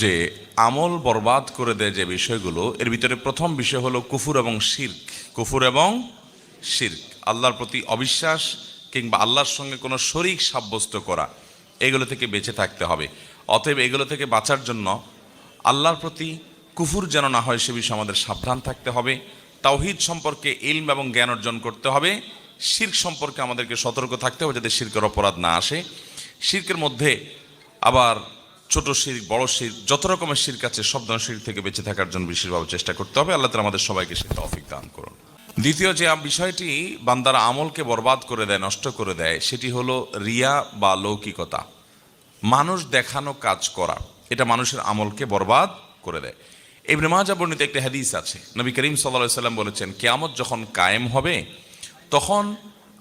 যে আমল বরবাদ করে দেয় যে বিষয়গুলো, এর ভিতরে প্রথম বিষয় হলো কুফুর এবং শির্ক। কুফুর এবং শির্ক। আল্লাহর প্রতি অবিশ্বাস কিংবা আল্লাহর সঙ্গে কোনো শরিক সাব্যস্ত করা, এগুলো থেকে বেঁচে থাকতে হবে। অতএব এগুলো থেকে বাঁচার জন্য আল্লাহর প্রতি কুফুর যেন না হয়, সে বিষয়ে আমাদের সাবধান থাকতে হবে। তাওহিদ সম্পর্কে ইলম এবং জ্ঞান অর্জন করতে হবে। শির্ক সম্পর্কে আমাদেরকে সতর্ক থাকতে হবে যাতে শির্কের অপরাধ না আসে। শির্কের মধ্যে আবার ছোট শির, বড় শির, যত রকমের শির্ক আছে সব ধরনের শির থেকে বেঁচে থাকার জন্য বিশেষভাবে চেষ্টা করতে হবে। আল্লাহ তালা আমাদের সবাইকে সে তৌফিক দান করুন। দ্বিতীয় যে বিষয়টি, বান্দারা আমলকে বরবাদ করে দেয়, নষ্ট করে দেয়, সেটি হলো রিয়া বা লৌকিকতা। মানুষ দেখানো কাজ করা, এটা মানুষের আমলকে বরবাদ করে দেয়। ইবনে মাজা বর্ণিত একটি হাদিস আছে, নবী করিম সাল্লাহ সাল্লাম বলেছেন, কেয়ামত যখন কায়েম হবে, তখন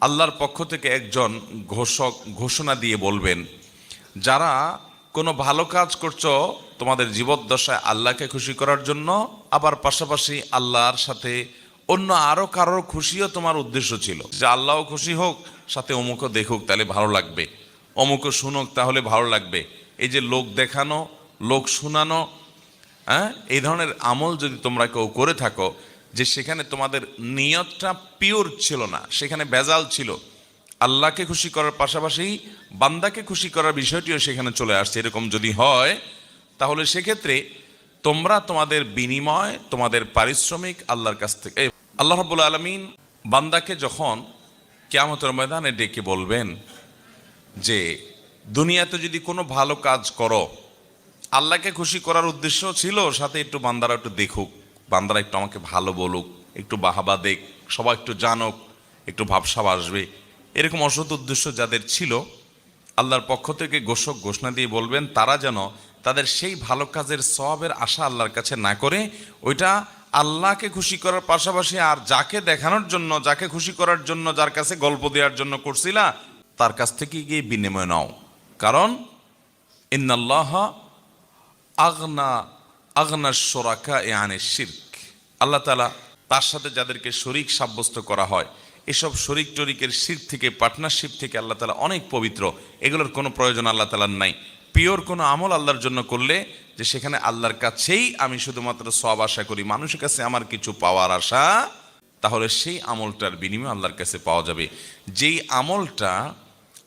আল্লাহর পক্ষ থেকে একজন ঘোষক ঘোষণা দিয়ে বলবেন, যারা কোনো ভালো কাজ করছ, তোমাদের জীবদ্দশায় আল্লাহকে খুশি করার জন্য, আবার পাশাপাশি আল্লাহর সাথে অন্য আরও কারোর খুশিও তোমার উদ্দেশ্য ছিল। যে আল্লাহও খুশি হোক, সাথে অমুকও দেখুক, তাহলে ভালো লাগবে। অমুকও শুনুক, তাহলে ভালো লাগবে। এই যে লোক দেখানো, লোক শোনানো হ্যাঁ এই ধরনের আমল যদি তোমরা কেউ করে থাকো, যে সেখানে তোমাদের নিয়তটা পিওর ছিল না, সেখানে বেজাল ছিল আল্লাহকে খুশি করার পাশাপাশি বান্দাকে খুশি করার বিষয়টিও সেখানে চলে আসছে। এরকম যদি হয়, তাহলে সেক্ষেত্রে তোমরা তোমাদের বিনিময়, তোমাদের পারিশ্রমিক আল্লাহর কাছ থেকে আল্লাহ রব্বুল আলমিন বান্দাকে যখন কেয়ামতের ময়দানে ডেকে বলবেন যে, দুনিয়াতে যদি কোনো ভালো কাজ করো, আল্লাহকে খুশি করার উদ্দেশ্য ছিল, সাথে একটু বান্দারা একটু দেখুক, বান্দারা একটু আমাকে ভালো বলুক, একটু বাহাবা দেখ, সবাই একটু জানুক, একটু ভাবসাব আসবে। এরকম অসৎ উদ্দেশ্য যাদের ছিল, আল্লাহর পক্ষ থেকে ঘোষক ঘোষণা দিয়ে বলবেন, তারা যেন তাদের সেই ভালো কাজের সবের আশা আল্লাহর কাছে না করে, ওইটা আল্লাহকে খুশি করার পাশাপাশি আর যাকে দেখানোর জন্য, যাকে খুশি করার জন্য, যার কাছে গল্প দেওয়ার জন্য করছিলা, তার কাছ থেকে গিয়ে বিনিময় নাও। কারণ, ইন্নাল্লাহ আগনা আগনা সোরাকা এ আনে শির্ক। আল্লাহ তালা তার সাথে যাদেরকে শরিক সাব্যস্ত করা হয় এসব শরিক টরিকের শির থেকে, পার্টনারশিপ থেকে আল্লাহ তালা অনেক পবিত্র। এগুলোর কোনো প্রয়োজন আল্লাহ তালার নাই। পিওর কোনো আমল আল্লাহর জন্য করলে যে সেখানে আল্লাহর কাছেই আমি শুধুমাত্র সব আশা করি। মানুষের কাছে আমার কিছু পাওয়ার আশা, তাহলে সেই আমলটার বিনিময় আল্লাহর কাছে পাওয়া যাবে। যেই আমলটা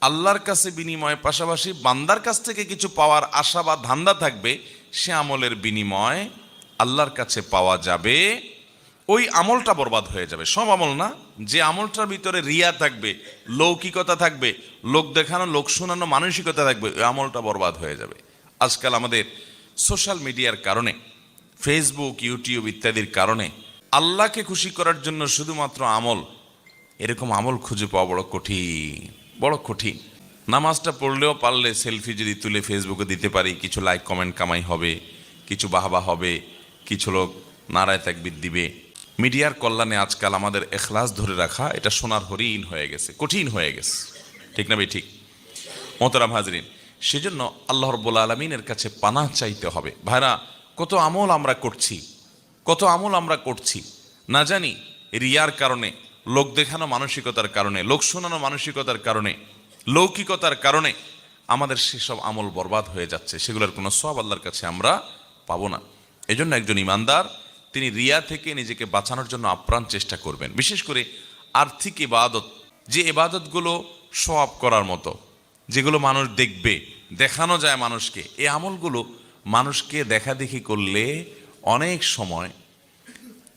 আল্লাহর কাছে বিনিময়, পাশাপাশি বান্দার কাছ থেকে কিছু পাওয়ার আশা বা ধান্দা থাকবে, সে আমলের বিনিময় আল্লাহর কাছে পাওয়া যাবে ওই আমলটা বরবাদ হয়ে যাবে। সব আমল না, যে আমলটার ভিতরে রিয়া থাকবে, লৌকিকতা থাকবে, লোক দেখানো, লোক শোনানো, মানসিকতা থাকবে, ওই আমলটা বরবাদ হয়ে যাবে। আজকাল আমাদের সোশ্যাল মিডিয়ার কারণে, ফেসবুক, ইউটিউব ইত্যাদির কারণে আল্লাহকে খুশি করার জন্য শুধুমাত্র আমল, এরকম আমল খুঁজে পাওয়া বড় কঠিন বড় কঠিন। নামাজটা পড়লেও পারলে সেলফি যদি তুলে ফেসবুকে দিতে পারি, কিছু লাইক কমেন্ট কামাই হবে, কিছু বাহবা হবে, কিছু লোক নারায় তাকবিদ দিবে। মিডিয়ার কল্যাণে আজকাল আমাদের এখলাস ধরে রাখা, এটা সোনার হরিণ হয়ে গেছে, কঠিন হয়ে গেছে। ঠিক না ভাই? ঠিক। মোহতারাম হাজরিন, সেজন্য আল্লাহ রব্বুল আলমিনের কাছে পানা চাইতে হবে। ভাইরা, কত আমল আমরা করছি, কত আমল আমরা করছি। না জানি, রিয়ার কারণে, লোক দেখানো মানসিকতার কারণে, লোক শোনানো মানসিকতার কারণে, লৌকিকতার কারণে আমাদের সেসব আমল বরবাদ হয়ে যাচ্ছে। সেগুলোর কোনো সব আল্লাহর কাছে আমরা পাবো না। এজন্য একজন ইমানদার তিনি রিয়া থেকে নিজেকে বাঁচানোর জন্য আপ্রাণ চেষ্টা করবেন। বিশেষ করে আর্থিক ইবাদত, যে ইবাদতগুলো সব করার মতো, যেগুলো মানুষ দেখবে, দেখানো যায় মানুষকে, এই আমলগুলো মানুষকে দেখা দেখি করলে অনেক সময়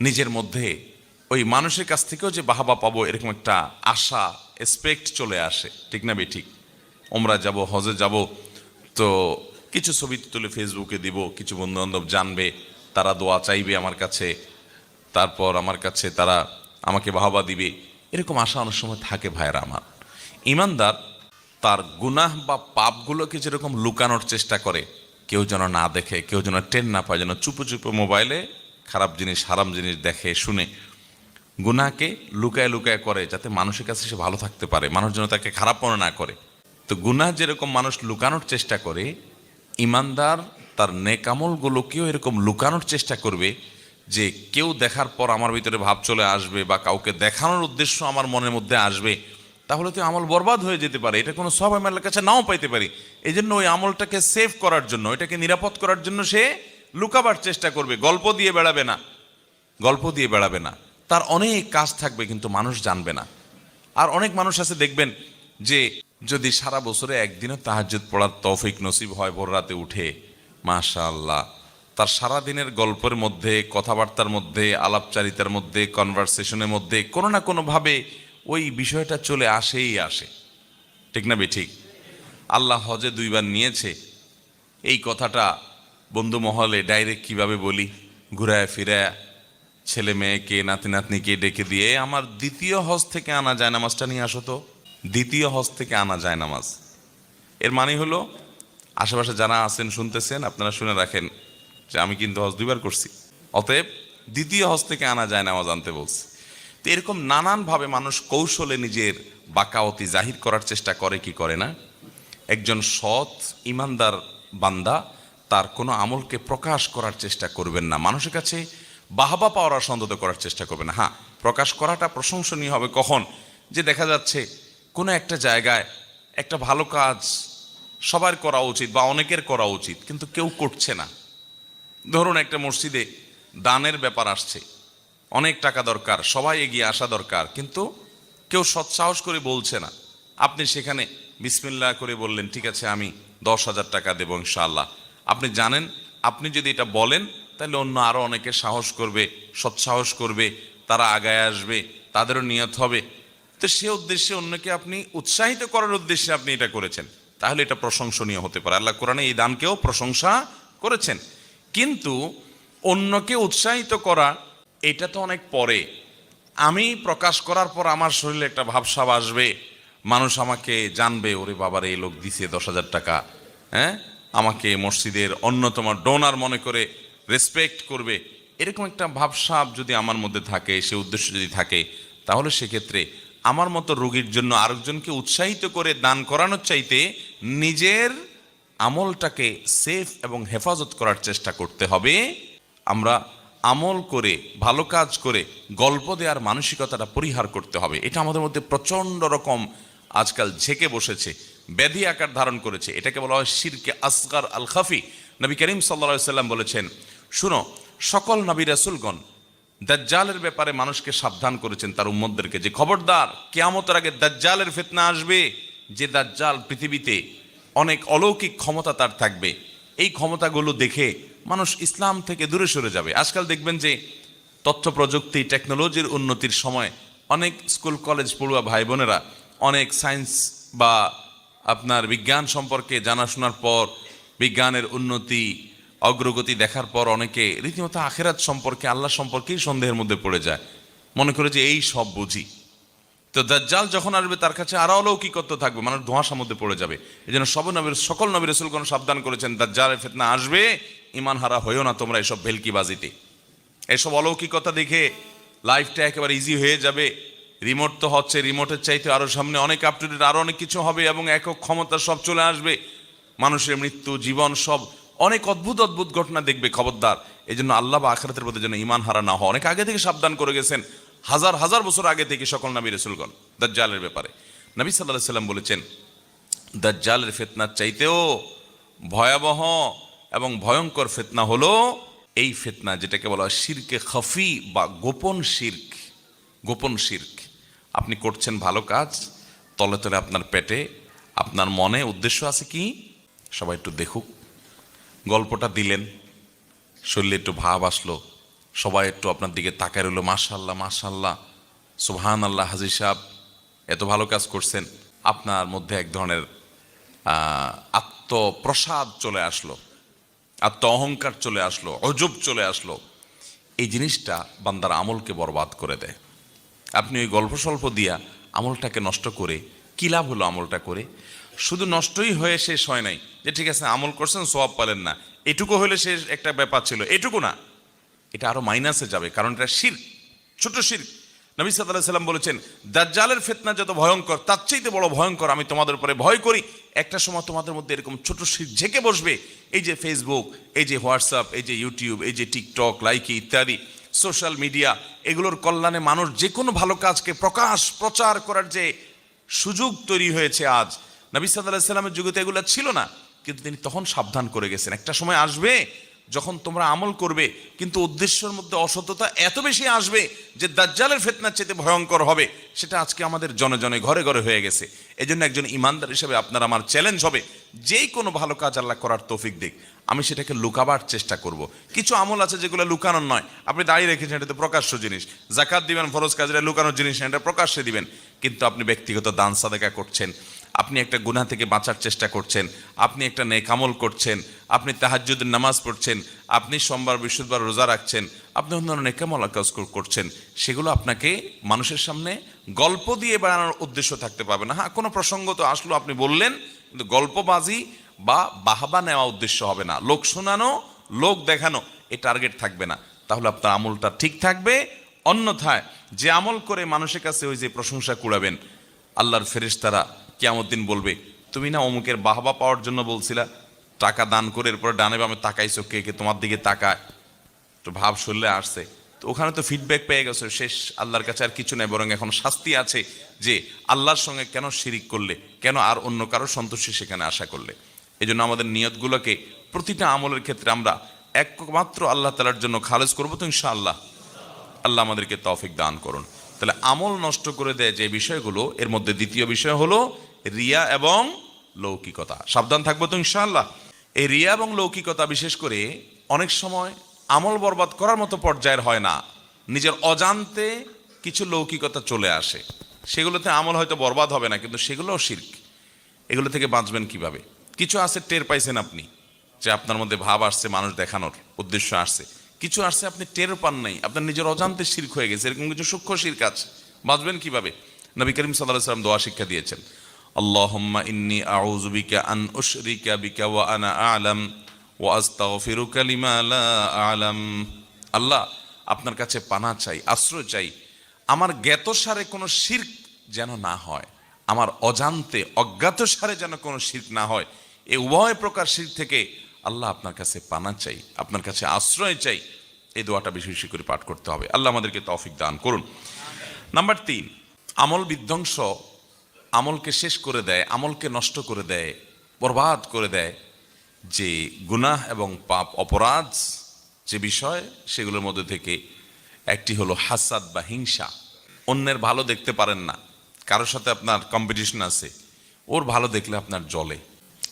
নিজের মধ্যে ওই মানুষের কাছ থেকেও যে বাহাবা পাবো এরকম একটা আশা এক্সপেক্ট চলে আসে। ঠিক না ঠিক ওমরা যাব, হজে যাব, তো কিছু ছবি তুলে ফেসবুকে দিব, কিছু বন্ধু বান্ধব জানবে তারা দোয়া চাইবে আমার কাছে, তারপর আমার কাছে তারা আমাকে বাহবা দিবে। এরকম আশা অনেক সময় থাকে ভাইয়েরা আমার। ইমানদার তার গুনাহ বা পাপগুলোকে যেরকম লুকানোর চেষ্টা করে, কেউ যেন না দেখে, কেউ যেন টেন না পায়, যেন চুপো চুপো মোবাইলে খারাপ জিনিস, হারাম জিনিস দেখে, শুনে। গুনাহকে লুকায় লুকায় করে যাতে মানুষের কাছে সে ভালো থাকতে পারে, মানুষ যেন তাকে খারাপ মনে না করে। তো গুনাহ যেরকম মানুষ লুকানোর চেষ্টা করে, ইমানদার তার নেকামলগুলোকেও এরকম লুকানোর চেষ্টা করবে যে কেউ দেখার পর আমার ভিতরে ভাব চলে আসবে বা কাউকে দেখানোর উদ্দেশ্য আমার মনের মধ্যে আসবে, তাহলে তো আমল বরবাদ হয়ে যেতে পারে। এটা কোনো সব আমার কাছে নাও পাইতে পারি। এই জন্য ওই আমলটাকে সেভ করার জন্য এটাকে নিরাপদ করার জন্য সে লুকাবার চেষ্টা করবে। গল্প দিয়ে বেড়াবে না। গল্প দিয়ে বেড়াবে না। তার অনেক কাজ থাকবে কিন্তু মানুষ জানবে না। আর অনেক মানুষ আছে দেখবেন যে যদি সারা বছরে একদিনও তাহাজ্জুদ পড়ার তৌফিক নসিব হয় ভোর রাতে উঠে মাশাআল্লাহ। তার সারা দিনের গল্পের মধ্যে, কথাবার্তার মধ্যে, আলাপচারিতার মধ্যে কনভারসেশনের মধ্যে কোনো না কোনোভাবে ওই বিষয়টা চলে আসেই আসে। ঠিক না ঠিক? আল্লাহ হজে দুইবার নিয়েছে। এই কথাটা বন্ধু মহলে ডাইরেক্ট কীভাবে বলি? ঘুরায় ফিরায় ছেলে মেয়েকে, নাতি নাতনিকে ডেকে দিয়ে আমার দ্বিতীয় হজ থেকে আনা যায় নামাজটা নিয়ে আসো তো। দ্বিতীয় হজ থেকে আনা যায় নামাজ। এর মানে হলো আশেপাশে যারা আছেন, শুনতেছেন, আপনারা শুনে রাখেন যে আমি কিন্তু হজ দুইবার করছি। অতএব দ্বিতীয় হজ থেকে আনা যায় নামাজ আনতে বলছি। তো এরকম নানানভাবে মানুষ কৌশলে নিজের বাকাওতি জাহির করার চেষ্টা করে, কি করে না? একজন সৎ, ইমানদার বান্দা তার কোনো আমলকে প্রকাশ করার চেষ্টা করবেন না। মানুষের কাছে বাহবা পাওয়ার সন্তত করার চেষ্টা করবেন হ্যাঁ প্রকাশ করাটা প্রশংসনীয় হবে কখন? যে দেখা যাচ্ছে কোনো একটা জায়গায় একটা ভালো কাজ সবার করা উচিত বা অনেকের করা উচিত, কিন্তু কেউ করছে না। ধরুন একটা মসজিদে দানের ব্যাপার আসছে, অনেক টাকা দরকার, সবাই এগিয়ে আসা দরকার, কিন্তু কেউ সৎসাহস করে বলছে না। আপনি সেখানে বিসমিল্লাহ করে বললেন, ঠিক আছে, আমি দশ হাজার টাকা দেবো ইনশাআল্লাহ। আপনি জানেন, আপনি যদি এটা বলেন, তাহলে অন্য আরও অনেকে সাহস করবে, সৎসাহস করবে, তারা আগায় আসবে, তাদেরও নিয়ত হবে। তো সে উদ্দেশ্যে অন্যকে আপনি উৎসাহিত করার উদ্দেশ্যে আপনি এটা করেছেন। তাহলে এটা প্রশংসনীয় হতে পারে। আল্লাহ কোরআনে এই দানকেও প্রশংসা করেছেন। কিন্তু অন্যকে উৎসাহিত করা, এটা তো অনেক পরে। আমি প্রকাশ করার পর আমার শরীরে একটা ভাবসাব আসবে। মানুষ আমাকে জানবে, ওরে বাবার, এই লোক দিছে দশ হাজার টাকা। হ্যাঁ? আমাকে মসজিদের অন্যতম ডোনার মনে করে রেসপেক্ট করবে। এরকম একটা ভাবসাব যদি আমার মধ্যে থাকে, সে উদ্দেশ্য যদি থাকে, তাহলে সেক্ষেত্রে আমার মতো রোগীর জন্য আরেকজনকে উৎসাহিত করে দান করানোর চাইতে নিজের আমলটাকে সেফ এবং হেফাজত করার চেষ্টা করতে হবে। আমরা আমল করে, ভালো কাজ করে গল্প দেওয়ার মানসিকতাটা পরিহার করতে হবে। এটা আমাদের মধ্যে প্রচণ্ড রকম আজকাল ঝেঁকে বসেছে, ব্যাধি আকার ধারণ করেছে। এটাকে বলা হয় শিরকে আসগার আল খাফি নবী করিম সাল্লা সাল্লাম বলেছেন, শুনো, সকল নবী রাসুলগণ দাজ্জালের ব্যাপারে মানুষকে সাবধান করেছেন তার উম্মদদেরকে যে খবরদার, কেয়ামতের আগে দাজ্জালের ফেতনা আসবে। যে দাজ্জাল পৃথিবীতে অনেক অলৌকিক ক্ষমতা তার থাকবে, এই ক্ষমতাগুলো দেখে মানুষ ইসলাম থেকে দূরে সরে যাবে। আজকাল দেখবেন যে তথ্য প্রযুক্তি টেকনোলজির উন্নতির সময় অনেক স্কুল কলেজ পড়ুয়া ভাই বোনেরা অনেক সায়েন্স বা আপনার বিজ্ঞান সম্পর্কে জানাশোনার পর, বিজ্ঞানের উন্নতি, অগ্রগতি দেখার পর অনেকে রীতিমতো আখেরাত সম্পর্কে, আল্লাহ সম্পর্কেই সন্দেহের মধ্যে পড়ে যায়। মনে করে যে এই সব বুঝি। তো দাজ্জাল যখন আসবে, তার কাছে আরও অলৌকিকত্ব থাকবে, মানুষ ধোঁয়াশার মধ্যে পড়ে যাবে। এই জন্য সব নবীর, সকল নবীর রসুলগণ সাবধান করেছেন, দাজ্জালের ফেতনা আসবে ইমান হারা হয়েও না তোমরা এসব ভেলকিবাজিতে। এসব অলৌকিকতা দেখে লাইফটা একেবারে ইজি হয়ে যাবে। রিমোট তো হচ্ছে রিমোটের চাইতে আরও সামনে অনেক আপ টু ডেট আরও অনেক কিছু হবে এবং একক ক্ষমতা সব চলে আসবে। মানুষের মৃত্যু, জীবন সব অনেক অদ্ভুত অদ্ভুত ঘটনা দেখবে খবরদার। এই জন্য আল্লাহ বা আখরাতের প্রতি যেন ইমান হারা না হয় অনেক আগে থেকে সাবধান করে গেছেন হাজার হাজার বছর আগে থেকে সকল নবী রসুলগণ দাজ্জালের ব্যাপারে। নবী সাল্লাহ সাল্লাম বলেছেন, দাজ্জালের ফেতনার চাইতেও ভয়াবহ এবং ভয়ঙ্কর ফেতনা হলো এই ফেতনা যেটাকে বলা হয় শিরকে খফি বা গোপন শির্ক। গোপন শির্ক। আপনি করছেন ভালো কাজ, তলে তলে আপনার পেটে, আপনার মনে উদ্দেশ্য আছে কি? সবাই একটু দেখুক। গল্পটা দিলেন, শরীরে একটু ভাব আসলো সবাই একটু আপনার দিকে তাকায় রইল মাশাল্লাহ মাশাল্লাহ সুবহান আল্লাহ হাজির সাহেব, এত ভালো কাজ করছেন। আপনার মধ্যে এক ধরনের আত্মপ্রসাদ চলে আসলো আত্ম অহংকার চলে আসলো, অজব চলে আসলো। এই জিনিসটা বান্দার আমলকে বরবাদ করে দেয়। আপনি ওই গল্প স্বল্প দিয়া আমলটাকে নষ্ট করে কি লাভ হলো আমলটা করে? শুধু নষ্টই হয়ে শেষ হয় নাই। যে ঠিক আছে, আমল করছেন সব পালেন না। এটুকু হলে শেষ একটা ব্যাপার ছিল। এটুকু না। এটা আরও মাইনাসে যাবে, কারণ এটা শির ছোট শির নবী সাল্লাহ সাল্লাম বলেছেন, দাজ্জালের ফেতনা যত ভয়ঙ্কর, তার চাইতে বড় ভয়ঙ্কর আমি তোমাদের উপরে ভয় করি। একটা সময় তোমাদের মধ্যে এরকম ছোট শির ঝেঁকে বসবে। এই যে ফেসবুক এই যে হোয়াটসঅ্যাপ এই যে ইউটিউব এই যে টিকটক লাইকি ইত্যাদি সোশ্যাল মিডিয়া এগুলোর কল্যাণে মানুষ যে কোনো ভালো কাজকে প্রকাশ, প্রচার করার যে সুযোগ তৈরি হয়েছে আজ, নবী সাল্লাহ সাল্লামের যুগে তো এগুলো ছিল না। কিন্তু তিনি তখন সাবধান করে গেছেন। একটা সময় আসবে যখন তোমরা আমল করবে, কিন্তু উদ্দেশ্যের মধ্যে অসততা এত বেশি আসবে যে দাজ্জালের ফেতনার চেতে ভয়ঙ্কর হবে, সেটা আজকে আমাদের জনে জনে ঘরে ঘরে হয়ে গেছে। এই জন্য একজন ইমানদার হিসেবে আপনার আমার চ্যালেঞ্জ হবে, যেই কোনো ভালো কাজ আল্লাহ করার তৌফিক দিক। আমি সেটাকে লুকাবার চেষ্টা করব। কিছু আমল আছে যেগুলো লুকানোর নয়। আপনি দাঁড়িয়ে রেখেছেন, এটা তো প্রকাশ্য জিনিস। জাকাত দিবেন, ফরজ কাজটা লুকানোর জিনিস এটা প্রকাশ্যে দিবেন। কিন্তু আপনি ব্যক্তিগত দান সাদেকা করছেন। আপনি একটা গুনাহ থেকে বাঁচার চেষ্টা করছেন, আপনি একটা নেকামল করছেন, আপনি তাহাজ্জুদের নামাজ পড়ছেন, আপনি সোমবার, বৃহস্পতিবার রোজা রাখছেন, আপনি অন্যান্য নেকামল কাজ করছেন, সেগুলো আপনাকে মানুষের সামনে গল্প দিয়ে বানানোর উদ্দেশ্য থাকতে পারবে না। হ্যাঁ কোনো প্রসঙ্গ তো আসলো, আপনি বললেন, কিন্তু গল্পবাজি বা বাহাবা নেওয়া উদ্দেশ্য হবে না। লোক শোনানো, লোক দেখানো এই টার্গেট থাকবে না। তাহলে আপনার আমলটা ঠিক থাকবে। অন্যথায়, যে আমল করে মানুষের কাছে ওই যে প্রশংসা কুড়াবেন, আল্লাহর ফেরেশতারা কিয়ামত দিন বলবে, তুমি না অমুকের বাহবা পাওয়ার জন্য বলছিলা, টাকা দান করে এরপর ডানে বামে তাকাইছো, কে কে তোমার দিকে তাকায়? তো ভাব শরীরে আসছে। তো ওখানে তো ফিডব্যাক পেয়ে গেছো, শেষ, আল্লাহর কাছে আর কিছু নেই, বরং এখন শাস্তি আছে যে আল্লাহর সঙ্গে কেন শিরিক করলে, কেন আর অন্য কারও সন্তুষ্টি সেখানে আশা করলে। এই জন্য আমাদের নিয়তগুলোকে প্রতিটা আমলের ক্ষেত্রে আমরা একমাত্র আল্লাহ তালার জন্য খালেজ করব তো ইনশাআল্লাহ। আল্লাহ আল্লাহ আমাদেরকে তৌফিক দান করুন। তাহলে আমল নষ্ট করে দেয় যে বিষয়গুলো, এর মধ্যে দ্বিতীয় বিষয় হলো রিয়া এবং লৌকিকতা। সাবধান থাকব তো ইনশাআল্লাহ। এই রিয়া এবং লৌকিকতা বিশেষ করে অনেক সময় আমল বরবাদ করার মতো পর্যায়ের হয় না। নিজের অজান্তে কিছু লৌকিকতা চলে আসে। সেগুলোতে আমল হয়তো বরবাদ হবে না, কিন্তু সেগুলোও শির্ক। এগুলো থেকে বাঁচবেন কীভাবে? কিছু আছে টের পাইছেন আপনি, যে আপনার মধ্যে ভাব আসছে, মানুষ দেখানোর উদ্দেশ্য আসছে। কিছু আসছে আপনি টের পান নাই, আপনার নিজের অজান্তে শির্ক হয়ে গেছে, এরকম কিছু সূক্ষ্ম শির্ক আছে। বাঁচবেন কীভাবে? নবী করিম সাল্লাহ সাল্লাম দোয়া শিক্ষা দিয়েছেন। আউযু বিকা আন উশরিকা বিকা ওয়া আনা আ'লাম ওয়া আস্তাগফিরুকা লিমা লা আ'লাম আল্লাহ, আপনার কাছে পানা চাই, আশ্রয় চাই। আমার জ্ঞাতসারে কোনো শির্ক যেন না হয়। আমার অজান্তে অজ্ঞাত সারে যেন কোনো শির্ক না হয়। এই উভয় প্রকার শির্ক থেকে আল্লাহ আপনার কাছে পানা চাই, আপনার কাছে আশ্রয় চাই। এই দোয়াটা বেশি বেশি করে পাঠ করতে হবে। আল্লাহ আমাদেরকে তৌফিক দান করুন। নাম্বার তিন, আমল বিধ্বংস আমলকে শেষ করে দেয়, আমলকে নষ্ট করে দেয়, বরবাদ করে দেয়, যে গুনাহ এবং পাপ অপরাধ, যে বিষয়, সেগুলোর মধ্যে থেকে একটি হলো হাসাদ বা হিংসা। অন্যের ভালো দেখতে পারেন না। কারোর সাথে আপনার কম্পিটিশন আছে, ওর ভালো দেখলে আপনার জলে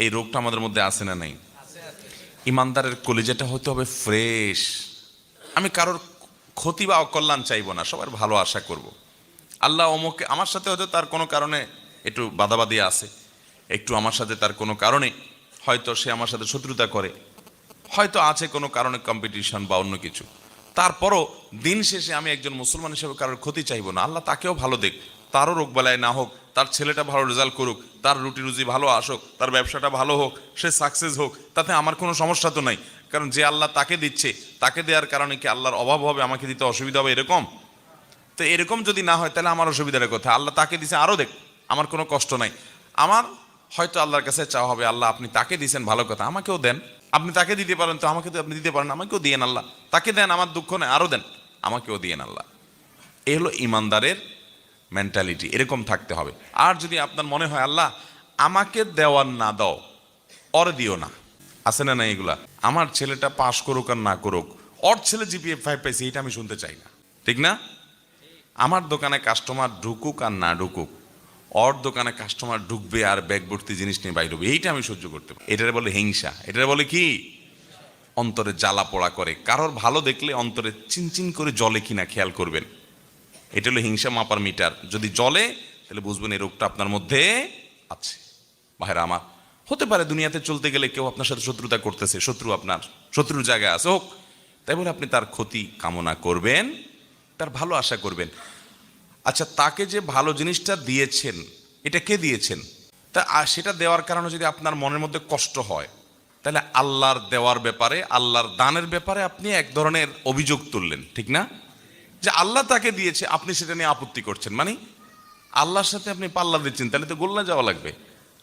এই রোগটা আমাদের মধ্যে আছে না নাই? ইমানদারের কলিজাটা হতে হবে ফ্রেশ। আমি কারোর ক্ষতি বা অকল্যাণ চাইব না, সবার ভালো আশা করব। আল্লাহ অমুকে, আমার সাথে হয়তো তার কোনো কারণে একটু বাদাবাদি আছে। একটু আমার সাথে তার কোনো কারণে হয়তো সে আমার সাথে শত্রুতা করে। হয়তো আছে কোনো কারণে কম্পিটিশন বা অন্য কিছু। তারপরও দিন শেষে আমি একজন মুসলমান হিসেবে কারোর ক্ষতি চাইব না। আল্লাহ তাকেও ভালো দেখ। তারও রোগ বেলায় না হোক, তার ছেলেটা ভালো রেজাল্ট করুক, তার রুটি রুজি ভালো আসুক, তার ব্যবসাটা ভালো হোক, সে সাকসেস হোক, তাতে আমার কোনো সমস্যা তো নাই। কারণ যে আল্লাহ তাকে দিচ্ছে, তাকে দেওয়ার কারণে কি আল্লাহর অভাব হবে, আমাকে দিতে অসুবিধা হবে, এরকম? তো এরকম যদি না হয়, তাহলে আমার অসুবিধার কথা। আল্লাহ তাকে দিছে, আরও দেখ। আমার কোনো কষ্ট নাই। আমার হয়তো আল্লাহর কাছে চাওয়া হবে, আল্লাহ আপনি তাকে দিয়েছেন, ভালো কথা, আমাকেও দেন। আপনি তাকে দিতে পারেন তো আমাকে তো আপনি দিতে পারেন, আমাকেও দিয়েন আল্লাহ। তাকে দেন, আমার দুঃখ নেই, আরও দেন, আমাকেও দিয়েন আল্লাহ। এ হলো ইমানদারের মেন্টালিটি এরকম থাকতে হবে। আর যদি আপনার মনে হয়, আল্লাহ আমাকে দেওয়ার না দাও, অর দিও না। আছে না না এগুলা? আমার ছেলেটা পাশ করুক আর না করুক, ওর ছেলে জিপিএফ ফাইভ পাইছে, এটা আমি শুনতে চাই না। ঠিক না? আমার দোকানে কাস্টমার ঢুকুক আর না ঢুকুক ওর দোকানে কাস্টমার ঢুকবে আর ব্যাগ ভর্তি জিনিস নিয়ে বাইরে হবে। এইটা আমি সহ্য করতে পারি। এটারে বলে হিংসা। এটারে বলে কি? অন্তরে জ্বালা পোড়া করে। কারোর ভালো দেখলে অন্তরে চিনচিন করে জলে কিনা খেয়াল করবেন। এটা হলো হিংসা মাপার মিটার। যদি জলে তাহলে বুঝবেন এই রোগটা আপনার মধ্যে আছে। ভাইরা আমার, হতে পারে দুনিয়াতে চলতে গেলে কেউ আপনার সাথে শত্রুতা করতেছে। শত্রু আপনার, শত্রুর জায়গায় আছে, হোক। তাই বলে আপনি তার ক্ষতি কামনা করবেন, তার ভালো আশা করবেন। আচ্ছা তাকে যে ভালো জিনিসটা দিয়েছেন, এটা কে দিয়েছেন? তা সেটা দেওয়ার কারণে যদি আপনার মনের মধ্যে কষ্ট হয়, তাহলে আল্লাহর দেওয়ার ব্যাপারে, আল্লাহর দানের ব্যাপারে আপনি এক ধরনের অভিযোগ তুললেন, ঠিক না? যে আল্লাহ তাকে দিয়েছে, আপনি সেটা নিয়ে আপত্তি করছেন মানে? আল্লাহর সাথে আপনি পাল্লা দিচ্ছেন, তাহলে তো গোল্লা যাওয়া লাগবে।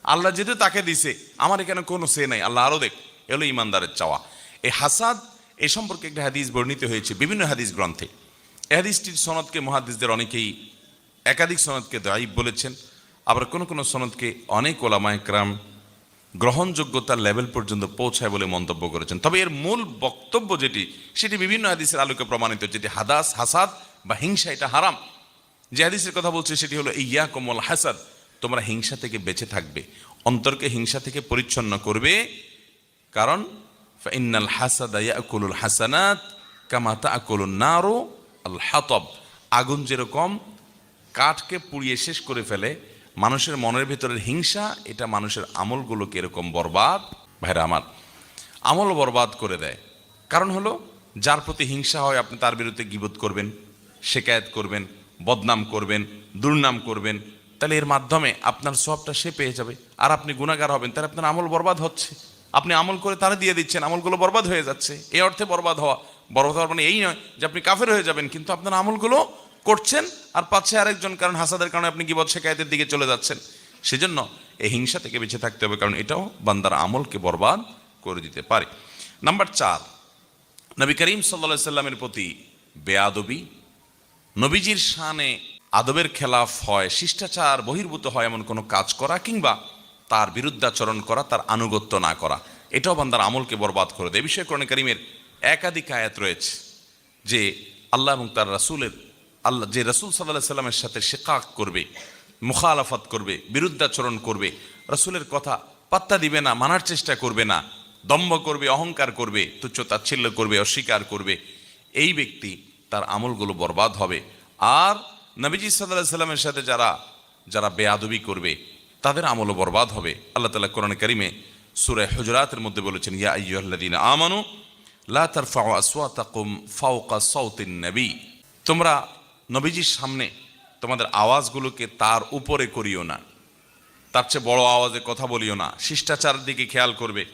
আল্লাহ যেহেতু তাকে দিছে আমার এখানে কোনো সে নাই, আল্লাহ আরও দেখ এলো ইমানদারের চাওয়া। এই হাসাদ, এ সম্পর্কে একটা হাদিস বর্ণিত হয়েছে, বিভিন্ন হাদিস গ্রন্থে। এ সনদকে মহাদিসদের অনেকেই একাধিক সনদকে দায়ীব বলেছেন, আবার কোনো কোনো সনদকে অনেক ওলামা একরাম গ্রহণযোগ্যতার লেভেল পর্যন্ত পৌঁছায় বলে মন্তব্য করেছেন। তবে এর মূল বক্তব্য যেটি, সেটি বিভিন্ন হাদিসের আলোকে প্রমাণিত যেটি হাদাস, হাসাদ বা হিংসা, এটা হারাম। যে হাদিসের কথা বলছে সেটি হলো ইয়া কোমল হাসাদ তোমরা হিংসা থেকে বেঁচে থাকবে, অন্তরকে হিংসা থেকে পরিচ্ছন্ন করবে। কারণ ইন্নাল হাসাদা হাসানাত কামা তাকুলুন নারু আল হাতব আগুন যেরকম কাঠকে পুড়িয়ে শেষ করে ফেলে, মানুষের মনের ভেতরের হিংসা, এটা মানুষের আমলগুলোকে এরকম বরবাদ। ভাইরা আমার, আমল বরবাদ করে দেয়। কারণ হলো, যার প্রতি হিংসা হয়, আপনি তার বিরুদ্ধে গিবোধ করবেন, শেকায়েত করবেন, বদনাম করবেন, দুর্নাম করবেন। তাহলে এর মাধ্যমে আপনার সবটা সে পেয়ে যাবে। আর আপনি গুণাগার হবেন, তাহলে আপনার আমল বরবাদ হচ্ছে। আপনি আমল করে তারা দিয়ে দিচ্ছেন, আমলগুলো বরবাদ হয়ে যাচ্ছে। এই অর্থে বরবাদ হওয়া। বরবাদ হওয়ার মানে এই নয় যে আপনি কাফের হয়ে যাবেন, কিন্তু আপনার আমলগুলো করছেন আর পাচ্ছে আরেকজন, কারণ হাসাদের কারণে আপনি গিবত শেখায়তের দিকে চলে যাচ্ছেন। সেজন্য এই হিংসা থেকে বেঁচে থাকতে হবে, কারণ এটাও বান্দার আমলকে বরবাদ করে দিতে পারে। নাম্বার চার, নবী করিম সাল্লা সাল্লামের প্রতি বেয়াদবি, নবীজির শানে আদবের খেলাফ হয়, শিষ্টাচার বহির্ভূত হয় এমন কোনো কাজ করা কিংবা তার বিরুদ্ধাচরণ করা, তার আনুগত্য না করা, এটাও বান্দার আমলকে বরবাদ করে দেয়। বিষয়ে কোরআন করিমের একাধিক আয়াত রয়েছে যে আল্লাহ এবং তার রাসূলের আল্লাহ যে রাসূল সাল্লাহ সাল্লামের সাথে শেকাক করবে, মুখালাফাত করবে, বিরুদ্ধাচরণ করবে, রাসূলের কথা পাত্তা দিবে না, মানার চেষ্টা করবে না, দম্ভ করবে, অহংকার করবে, তুচ্ছ তাচ্ছিল্য করবে, অস্বীকার করবে, এই ব্যক্তি তার আমলগুলো বরবাদ হবে। আর নবীজি সাল্লাহ সাল্লামের সাথে যারা যারা বেয়াদবি করবে, তাদের আমলও বরবাদ হবে। আল্লাহ তালা কোরআন করিমে সুরে হজরাতের মধ্যে বলেছেন, ইয়া আইয়ুহাল্লাযীনা আমানু তোমরা নবীজির সামনে তোমাদের আওয়াজগুলোকে তার উপরে করিও না। তার চেয়ে বড় আওয়াজে কথা বলিও না। শিষ্টাচার দিকে খেয়াল করবে।